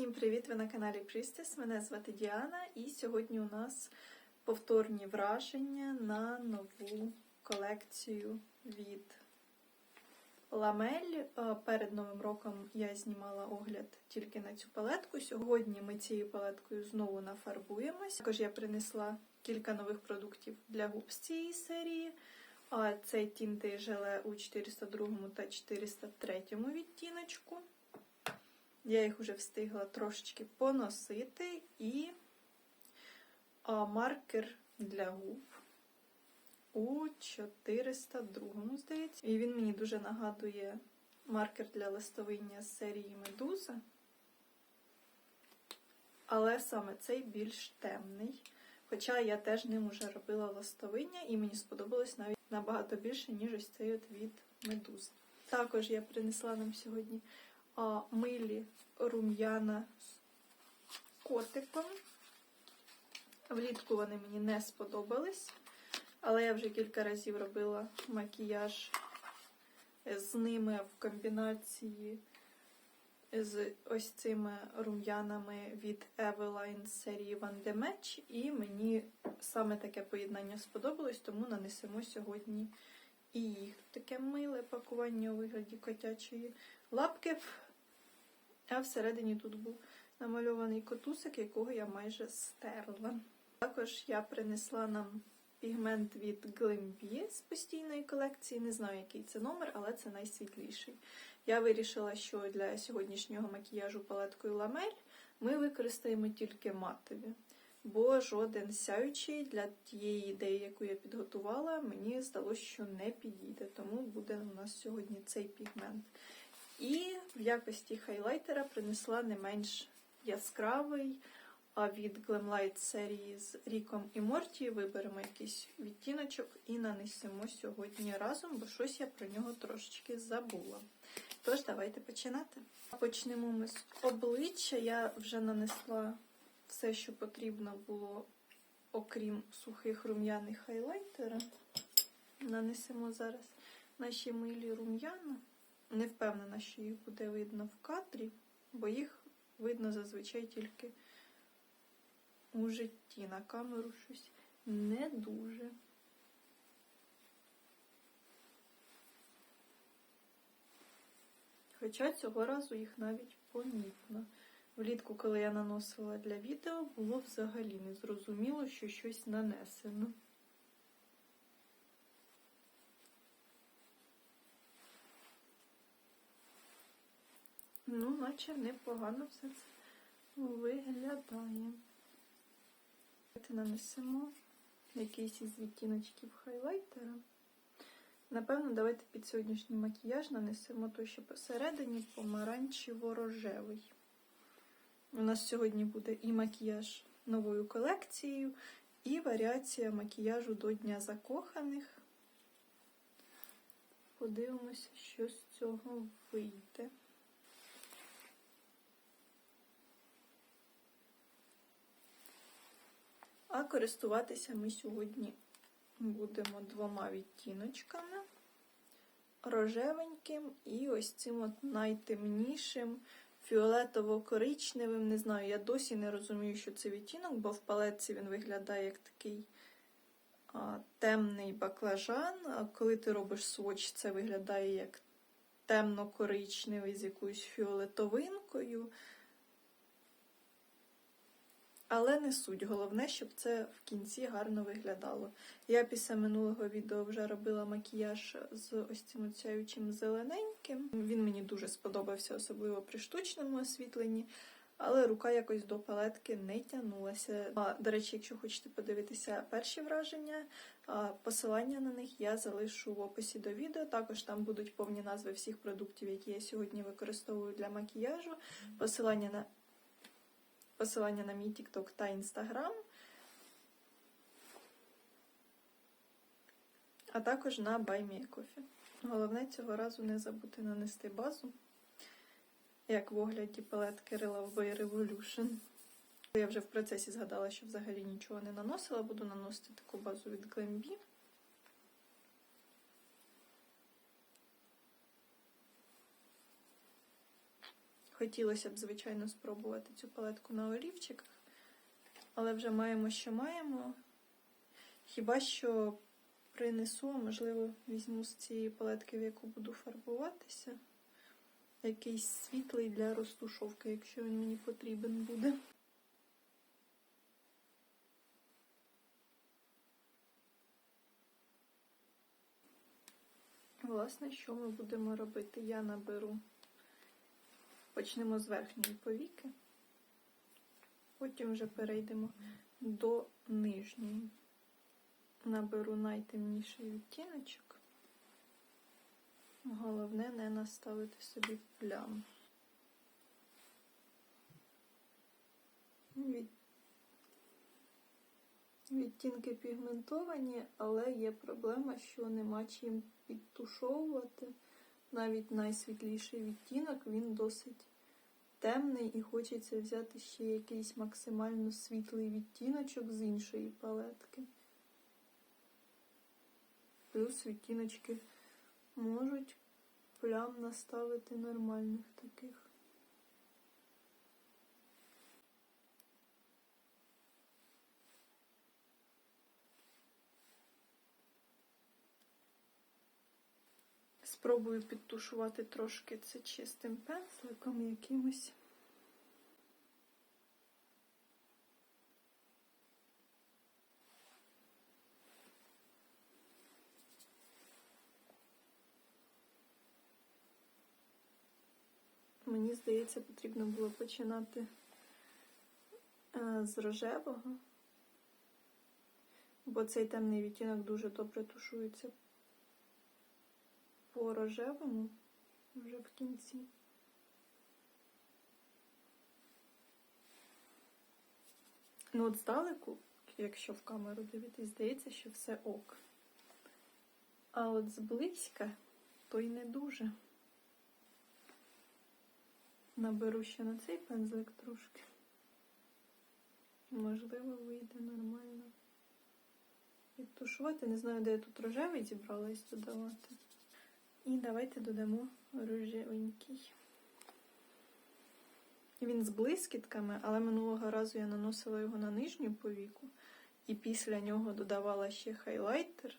Всім привіт! Ви на каналі Priestess. Мене звати Діана, і сьогодні у нас повторні враження на нову колекцію від Ламель. Перед Новим роком я знімала огляд тільки на цю палетку. Сьогодні ми цією палеткою знову нафарбуємось. Також я принесла кілька нових продуктів для губ з цієї серії. Це тінти желе у 402 та 403 відтіночку. Я їх вже встигла трошечки поносити і маркер для губ у 402, здається. І він мені дуже нагадує маркер для листовиння з серії Медуза. Але саме цей більш темний. Хоча я теж ним уже робила листовиння, і мені сподобалось навіть набагато більше, ніж ось цей от від Медузи. Також я принесла нам сьогодні милі рум'яна з котиком. Влітку вони мені не сподобались, але я вже кілька разів робила макіяж з ними в комбінації з ось цими рум'янами від Eveline серії Van de Match, і мені саме таке поєднання сподобалось, тому нанесемо сьогодні і їх. Таке миле пакування у вигляді котячої лапки. А всередині тут був намальований котусик, якого я майже стерла. Також я принесла нам пігмент від Glimby з постійної колекції. Не знаю, який це номер, але це найсвітліший. Я вирішила, що для сьогоднішнього макіяжу палеткою ламель ми використаємо тільки матові. Бо жоден сяючий для тієї ідеї, яку я підготувала, мені здалося, що не підійде. Тому буде у нас сьогодні цей пігмент. І в якості хайлайтера принесла не менш яскравий а від Glamlight серії з Ріком і Морті. Виберемо якийсь відтіночок і нанесемо сьогодні разом, бо щось я про нього трошечки забула. Тож, давайте починати. Почнемо ми з обличчя. Я вже нанесла все, що потрібно було, окрім сухих рум'яних хайлайтера. Нанесемо зараз наші милі рум'яна. Не впевнена, що їх буде видно в кадрі, бо їх видно зазвичай тільки у житті. На камеру щось не дуже. Хоча цього разу їх навіть помітно. Влітку, коли я наносила для відео, було взагалі незрозуміло, що щось нанесено. Ну, наче непогано все це виглядає. Давайте нанесемо якийсь із відтіночків хайлайтера. Напевно, давайте під сьогоднішній макіяж нанесемо той, що посередині помаранчево-рожевий. У нас сьогодні буде і макіяж новою колекцією, і варіація макіяжу до Дня закоханих. Подивимося, що з цього вийде. А користуватися ми сьогодні будемо двома відтіночками. Рожевеньким і ось цим от найтемнішим, фіолетово-коричневим. Не знаю, я досі не розумію, що це відтінок, бо в палетці він виглядає як такий а, темний баклажан. А коли ти робиш своч, це виглядає як темно-коричневий з якоюсь фіолетовинкою. Але не суть. Головне, щоб це в кінці гарно виглядало. Я після минулого відео вже робила макіяж з ось цим оцяючим зелененьким. Він мені дуже сподобався, особливо при штучному освітленні. Але рука якось до палетки не тягнулася. А, До речі, якщо хочете подивитися перші враження, посилання на них я залишу в описі до відео. Також там будуть повні назви всіх продуктів, які я сьогодні використовую для макіяжу. Посилання на посилання на мій TikTok та Instagram, а також на BuyMeCoffee. Головне цього разу не забути нанести базу, як в огляді палетки Love Revolution. Я вже в процесі згадала, що взагалі нічого не наносила, буду наносити таку базу від Glambi. Хотілося б, звичайно, спробувати цю палетку на олівчиках, але вже маємо, що маємо. Хіба що принесу, а можливо, візьму з цієї палетки, в яку буду фарбуватися. Якийсь світлий для розтушовки, якщо він мені потрібен буде. Власне, що ми будемо робити? Я наберу, почнемо з верхньої повіки, потім вже перейдемо до нижньої. Наберу найтемніший відтіночок. Головне не наставити собі плям. Від... Відтінки пігментовані, але є проблема, що нема чим підтушовувати. Навіть найсвітліший відтінок, він досить темний і хочеться взяти ще якийсь максимально світлий відтіночок з іншої палетки. Плюс відтіночки можуть плям наставити нормальних таких. Спробую підтушувати трошки це чистим пензликом якимось. Мені здається, потрібно було починати е, з рожевого, бо цей темний відтінок дуже добре тушується по рожевому вже в кінці. Ну, от здалеку, якщо в камеру дивитись, здається, що все ок. А от зблизька, то й не дуже. Наберу ще на цей пензлик трошки. Можливо, вийде нормально. Підтушувати. Не знаю, де я тут рожевий зібралась додавати. І давайте додамо рожевенький. Він з блискітками, але минулого разу я наносила його на нижню повіку, і після нього додавала ще хайлайтер,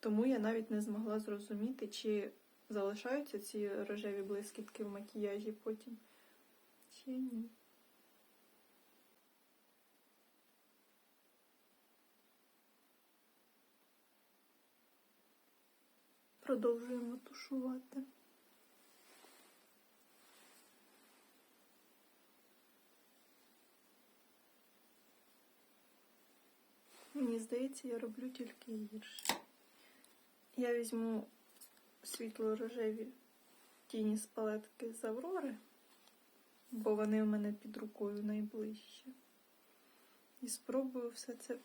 тому я навіть не змогла зрозуміти, чи залишаються ці рожеві блискітки в макіяжі потім, чи ні. Продовжуємо тушувати. Мені здається, я роблю тільки гірше. Я візьму світло-рожеві тіні з палетки з Аврори, бо вони у мене під рукою найближче. І спробую все це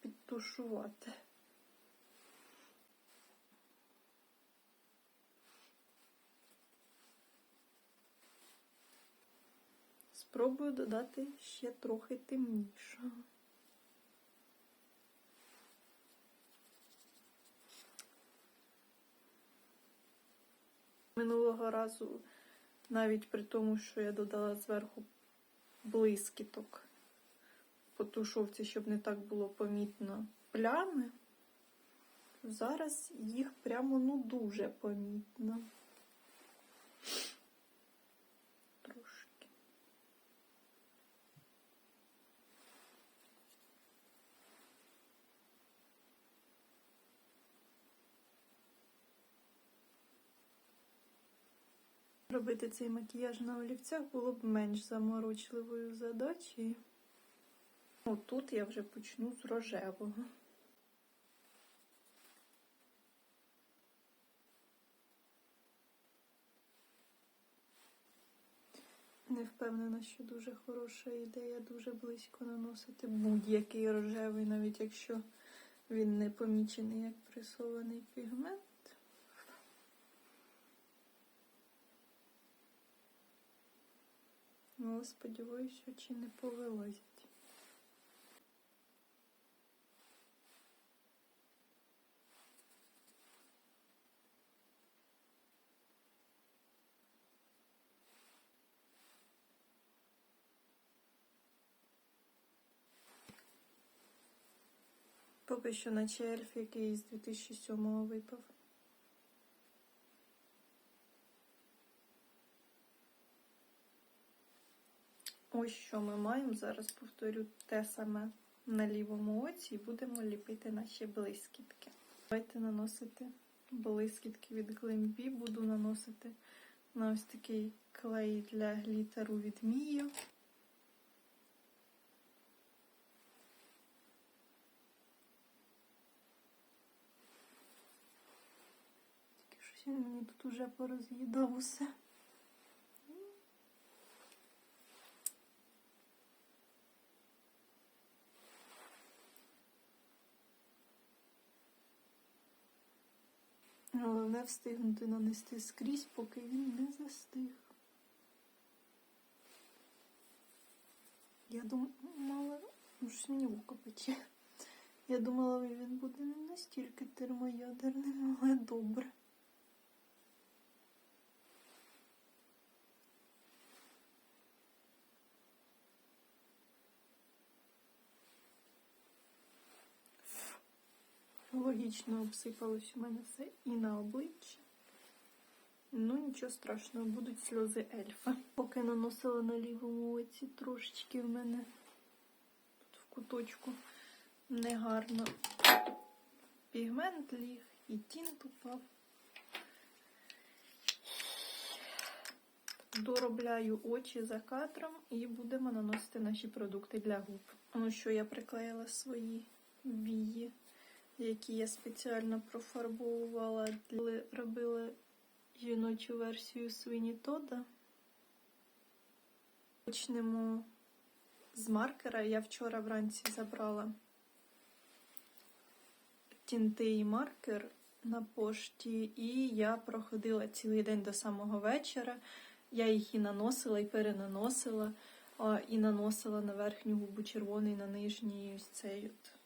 підтушувати. Спробую додати ще трохи темнішого. Минулого разу, навіть при тому, що я додала зверху блискіток по тушовці, щоб не так було помітно плями, зараз їх прямо ну дуже помітно. Трошки. Робити цей макіяж на олівцях було б менш заморочливою задачею. Отут я вже почну з рожевого. Не впевнена, що дуже хороша ідея дуже близько наносити будь-який рожевий, навіть якщо він не помічений як пресований пігмент. Ну, сподіваюся, що чи не повилазять. Поки що наче ельф який з 2007-го випав. Ось що ми маємо. Зараз повторю те саме на лівому оці і будемо ліпити наші блискітки. Давайте наносити блискітки від Глимбі. Буду наносити на ось такий клей для глітеру від Мію. Тільки щось він мені тут уже пороз'їдав усе. Головне встигнути нанести скрізь, поки він не застиг. Я думала, що ж мені вука пече. Я думала, він буде не настільки термоядерним, але добре. Логічно обсипалось у мене все і на обличчя. Ну, нічого страшного, будуть сльози ельфа. Поки наносила на лівому оці трошечки в мене тут в куточку негарно. Пігмент ліг і тінт упав. Доробляю очі за кадром і будемо наносити наші продукти для губ. Ну що, я приклеїла свої вії які я спеціально профарбовувала, коли робила жіночу версію Свині Тода. Почнемо з маркера. Я вчора вранці забрала тінти і маркер на пошті, і я проходила цілий день до самого вечора. Я їх і наносила, і перенаносила, і наносила на верхню губу червоний, на нижній ось цей от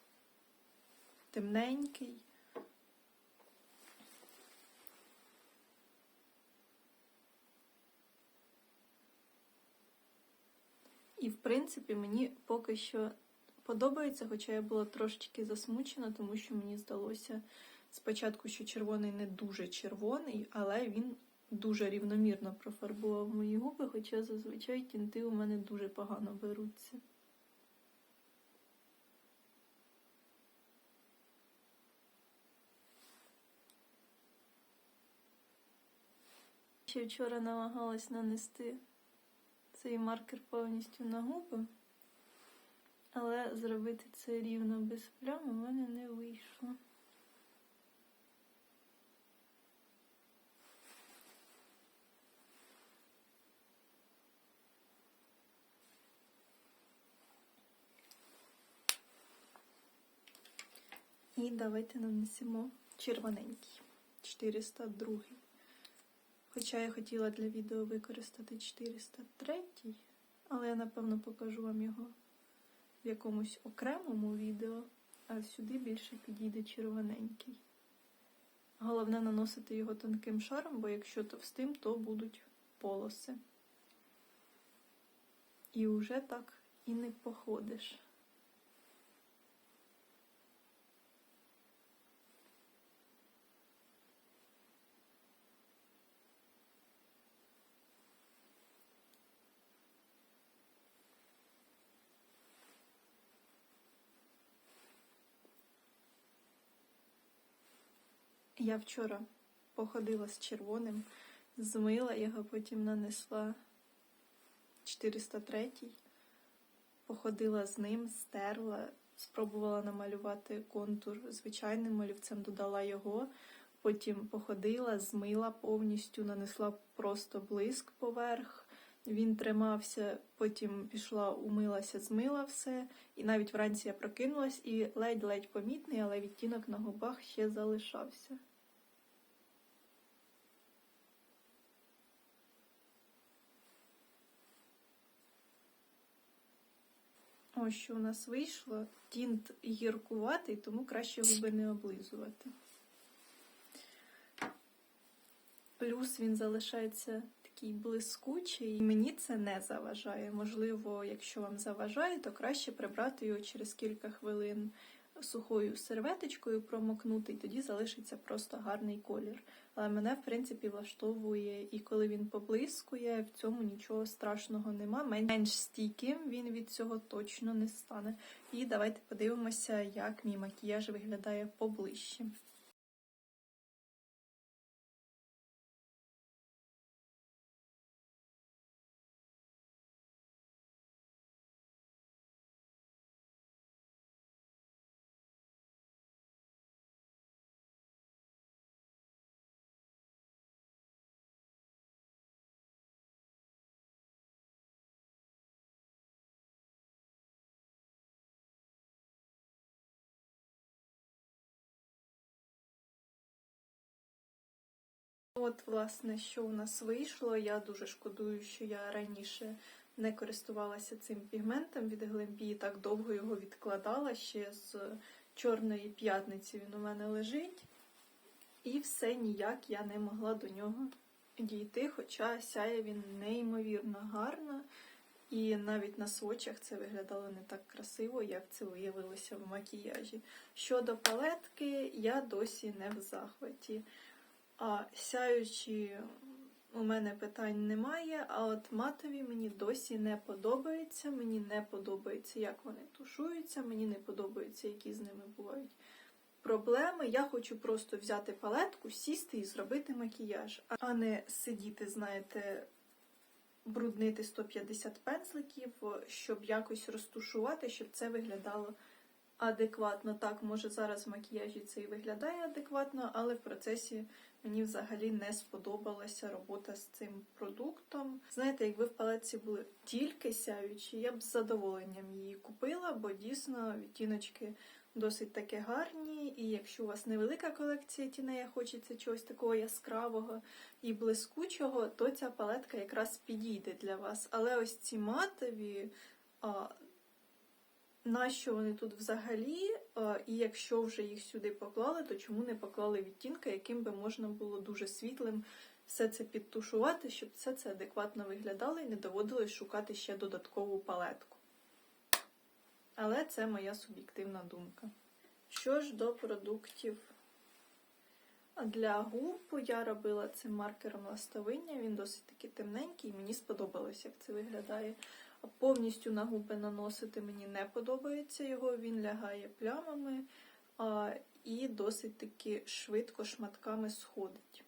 темненький. І, в принципі, мені поки що подобається, хоча я була трошечки засмучена, тому що мені здалося спочатку, що червоний не дуже червоний, але він дуже рівномірно профарбував мої губи, хоча зазвичай тінти у мене дуже погано беруться. Ще вчора намагалась нанести цей маркер повністю на губи, але зробити це рівно без плям у мене не вийшло. І давайте нанесемо червоненький 402. Хоча я хотіла для відео використати 403, але я, напевно, покажу вам його в якомусь окремому відео, а сюди більше підійде червоненький. Головне наносити його тонким шаром, бо якщо товстим, то будуть полоси. І вже так і не походиш. Я вчора походила з червоним, змила його, потім нанесла 403, походила з ним, стерла, спробувала намалювати контур звичайним олівцем, додала його, потім походила, змила повністю, нанесла просто блиск поверх. Він тримався, потім пішла, умилася, змила все. І навіть вранці я прокинулась і ледь-ледь помітний, але відтінок на губах ще залишався. Ось що у нас вийшло. Тінт гіркуватий, тому краще губи не облизувати. Плюс він залишається такий блискучий, і мені це не заважає. Можливо, якщо вам заважає, то краще прибрати його через кілька хвилин сухою серветочкою промокнути, і тоді залишиться просто гарний колір. Але мене, в принципі, влаштовує, і коли він поблискує, в цьому нічого страшного нема. Менш стійким він від цього точно не стане. І давайте подивимося, як мій макіяж виглядає поближче. От, власне, що у нас вийшло. Я дуже шкодую, що я раніше не користувалася цим пігментом від Глембі, так довго його відкладала. Ще з чорної п'ятниці він у мене лежить. І все ніяк я не могла до нього дійти, хоча сяє він неймовірно гарно. І навіть на свочах це виглядало не так красиво, як це виявилося в макіяжі. Щодо палетки, я досі не в захваті. А сяючі у мене питань немає, а от матові мені досі не подобається. Мені не подобається, як вони тушуються, мені не подобається, які з ними бувають проблеми. Я хочу просто взяти палетку, сісти і зробити макіяж, а не сидіти, знаєте, бруднити 150 пензликів, щоб якось розтушувати, щоб це виглядало адекватно. Так, може зараз в макіяжі це і виглядає адекватно, але в процесі мені взагалі не сподобалася робота з цим продуктом. Знаєте, якби в палетці були тільки сяючі, я б з задоволенням її купила, бо дійсно відтіночки досить таки гарні. І якщо у вас невелика колекція тіней, хочеться чогось такого яскравого і блискучого, то ця палетка якраз підійде для вас. Але ось ці матові. А, Нащо вони тут взагалі? І якщо вже їх сюди поклали, то чому не поклали відтінка, яким би можна було дуже світлим все це підтушувати, щоб все це адекватно виглядало і не доводилось шукати ще додаткову палетку. Але це моя суб'єктивна думка. Що ж до продуктів для губ я робила цим маркером ластовиння, він досить таки темненький, і мені сподобалось, як це виглядає. Повністю на губи наносити мені не подобається його, він лягає плямами а, і досить таки швидко шматками сходить.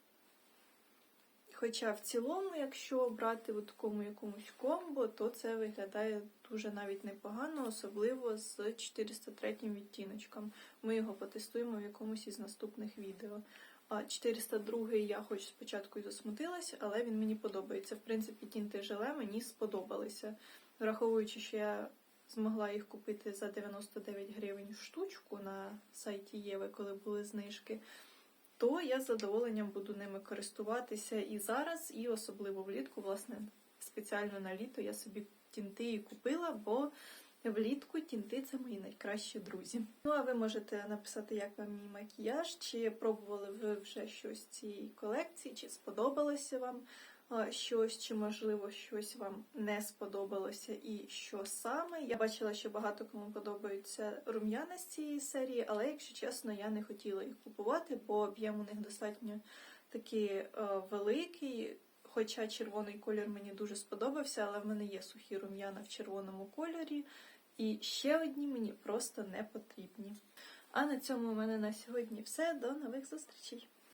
Хоча в цілому, якщо брати в такому якомусь комбо, то це виглядає дуже навіть непогано, особливо з 403 відтіночком. Ми його потестуємо в якомусь із наступних відео. А 402 я хоч спочатку і засмутилася, але він мені подобається. В принципі, тінти желе мені сподобалися. Враховуючи, що я змогла їх купити за 99 гривень штучку на сайті Єви, коли були знижки, то я з задоволенням буду ними користуватися і зараз, і особливо влітку, власне, спеціально на літо я собі тінти і купила, бо влітку тінти це мої найкращі друзі. Ну, а ви можете написати, як вам мій макіяж, чи пробували ви вже щось з цієї колекції, чи сподобалося вам щось, чи, можливо, щось вам не сподобалося, і що саме. Я бачила, що багато кому подобаються рум'яна з цієї серії, але, якщо чесно, я не хотіла їх купувати, бо об'єм у них достатньо такий е, великий. Хоча червоний колір мені дуже сподобався, але в мене є сухі рум'яна в червоному кольорі. І ще одні мені просто не потрібні. А на цьому у мене на сьогодні все. До нових зустрічей!